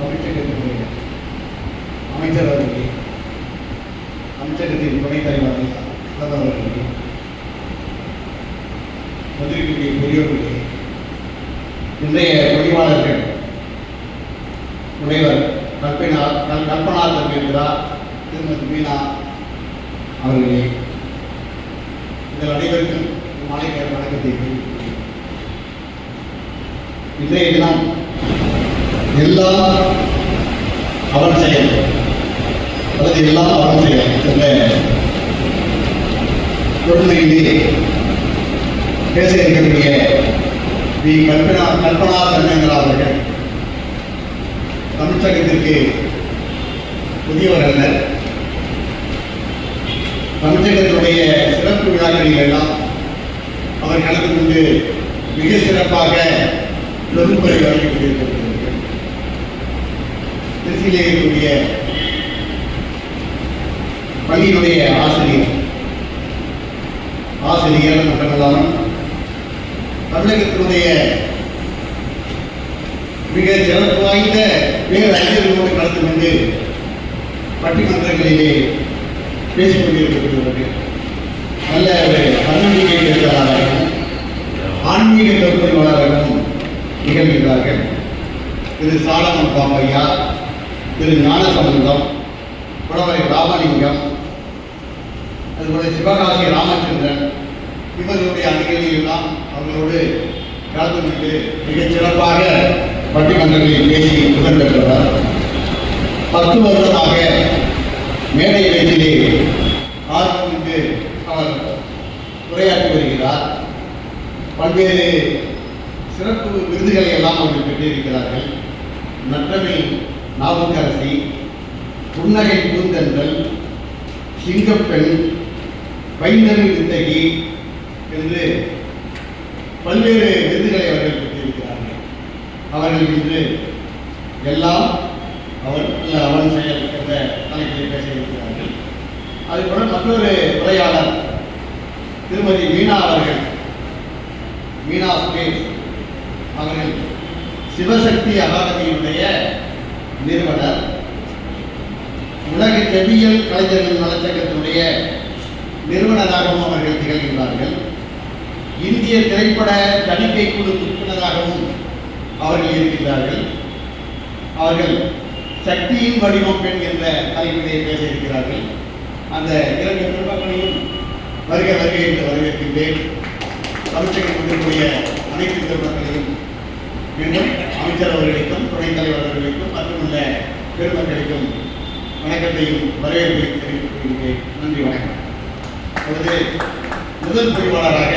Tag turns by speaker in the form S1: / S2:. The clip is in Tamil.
S1: அமைச்சகத்தினுடைய அமைச்சர் அவர்களே அமைச்சகத்தின் துணைத் தலைவர் அவர்களே மதுரைக்குரிய பெரியோர்களே இன்றைய பொறியாளர்கள் முனைவர் கல்பனா கல் கல்பனா தர்மேந்திரா திருமதி மீனா அவர்களே உங்கள் அனைவருக்கும் மாலை நேர வணக்கத்தை தெரிவிக்கிறேன். இன்றைய தினம் எல்லாம் அவன் செயல். அல்லது எல்லாம் அவன் செயல் என்ற கொடுமையிலே பேச இருக்கக்கூடிய வி கல்பனா கல்பனா தர்மேந்திரா அவர்கள் தமிழகத்திற்கு புதியவர் அல்ல. தமிழகத்தினுடைய சிறப்பு விழாக்களில் எல்லாம் அவர் கலந்து கொண்டு மிக சிறப்பாக பெரும்பறை வழங்கி கொண்டிருக்கிறது திருச்சியிலே இருக்கக்கூடிய பள்ளியினுடைய ஆசிரியர் ஆசிரியர் மட்டுமல்லாமல் தமிழகத்தினுடைய மிக சிறப்பு வாய்ந்த வேறு அறிஞர்களோடு கலந்து கொண்டு பட்டிமன்றங்களிலே பேசிக் கொண்டிருக்கக்கூடியவர்கள் நல்ல ஒரு தன்னம்பிக்கை எழுத்தாளராகவும் ஆன்மீக கருத்துரையாளராகவும் நிகழ்கிறார்கள் இது சாலமன் பாம்பையா திரு ஞானசம்பந்தம் புலவரை ராமலிங்கம் அதுபோல சிவகாசி ராமச்சந்திரன் இவர்களுடைய அணிகளில் எல்லாம் அவர்களோடு கலந்து கொண்டு மிகச் சிறப்பாக பட்டிமன்றங்களில் பேசி புகழ் பெற்றவர் பத்து வருடமாக மேடை பேச்சிலே ஆர்வம் கொண்டு அவர் உரையாற்றி வருகிறார். பல்வேறு சிறப்பு விருதுகளை எல்லாம் அவர்கள் பெற்றிருக்கிறார்கள். நற்றமை நாவுக்கரசி புன்னகை பூந்தென்றல் சிங்கப்பெண் வைந்தனி வித்தகி என்று பல்வேறு விருதுகளை அவர்கள் பெற்றிருக்கிறார்கள். அவர்கள் இன்று எல்லாம் அவன் அவன் செயல் என்ற தலைப்பில் பேசியிருக்கிறார்கள் அதுபோல மற்றொரு உரையாளர் திருமதி மீனா அவர்கள் மீனா ஸ்பேஸ் அவர்கள் சிவசக்தி அகாடமியினுடைய நிறுவனர் உலக செவியல் கலைஞர்கள் நலச்சங்கத்தினுடைய நிறுவனராகவும் அவர்கள் திகழ்கின்றார்கள். இந்திய திரைப்பட தணிக்கை குழு உறுப்பினராகவும் அவர்கள் இருக்கிறார்கள் அவர்கள் சக்தியின் வடிவம் பெண் என்ற தலைப்பிலே பேச இருக்கிறார்கள் அந்த இரண்டு பெருமக்களையும் வருக வருக என்று வரவேற்கின்றேன். தமிழகம் கொண்டிருக்கூடிய அனைத்து பெருமக்களையும் மீண்டும் அமைச்சர் அவர்களை துணைத் தலைவர் அவர்களுக்கும் மற்றுமுள்ள பெருமக்களுக்கும் வணக்கத்தையும் வரவேற்பை தெரிவித்துக் கொள்கிறேன். நன்றி வணக்கம். முதல் பொறிவாளராக